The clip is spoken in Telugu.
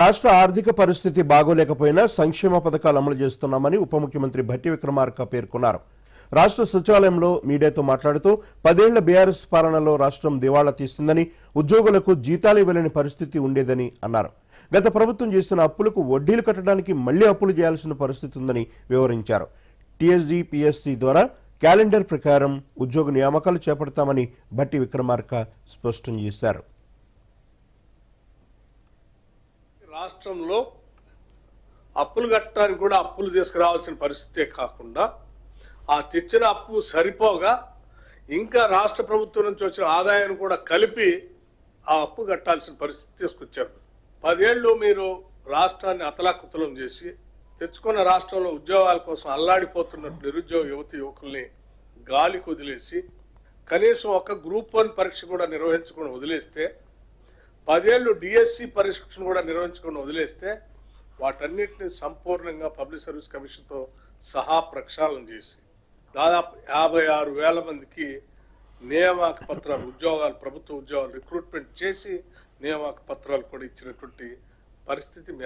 రాష్ట్ర ఆర్థిక పరిస్థితి బాగోలేకపోయినా సంక్షేమ పథకాలు అమలు చేస్తున్నామని ఉప ముఖ్యమంత్రి భట్టి విక్రమార్క పేర్కొన్నారు. రాష్ట్ర సచివాలయంలో మీడియాతో మాట్లాడుతూ పదేళ్ళ బీఆర్ఎస్ పాలనలో రాష్ట్రం దివాళా తీస్తుందని ఉద్యోగులకు జీతాలు ఇవ్వలేని పరిస్థితి ఉండేదని అన్నారు. గత ప్రభుత్వం చేస్తున్న అప్పులకు వడ్డీలు కట్టడానికి మళ్ళీ అప్పులు చేయాల్సిన పరిస్థితి ఉందని వివరించారు. టీఎస్డీ పిఎస్సీ ద్వారా క్యాలెండర్ ప్రకారం ఉద్యోగ నియామకాలు చేపడతామని భట్టి విక్రమార్క స్పష్టం చేశారు. రాష్ట్రంలో అప్పులు కట్టడానికి కూడా అప్పులు తీసుకురావాల్సిన పరిస్థితే కాకుండా ఆ తెచ్చిన అప్పు సరిపోగా ఇంకా రాష్ట్ర ప్రభుత్వం నుంచి వచ్చిన ఆదాయాన్ని కూడా కలిపి ఆ అప్పు కట్టాల్సిన పరిస్థితి తీసుకొచ్చారు. పదేళ్ళు మీరు రాష్ట్రాన్ని అతలాకుతలం చేసి తెచ్చుకున్న రాష్ట్రంలో ఉద్యోగాల కోసం అల్లాడిపోతున్న నిరుద్యోగ యువతి యువకుల్ని గాలికి వదిలేసి కనీసం ఒక గ్రూప్ వన్ పరీక్ష కూడా నిర్వహించకుండా వదిలేస్తే పదేళ్ళు డిఎస్సి పరీక్షను కూడా నిర్వహించుకొని వదిలేస్తే వాటన్నిటిని సంపూర్ణంగా పబ్లిక్ సర్వీస్ కమిషన్తో సహా ప్రక్షాళన చేసి దాదాపు యాభై ఆరు వేల మందికి నియామక పత్రాలు ఉద్యోగాలు ప్రభుత్వ ఉద్యోగాలు రిక్రూట్మెంట్ చేసి నియామక పత్రాలు కూడా ఇచ్చినటువంటి పరిస్థితి మీ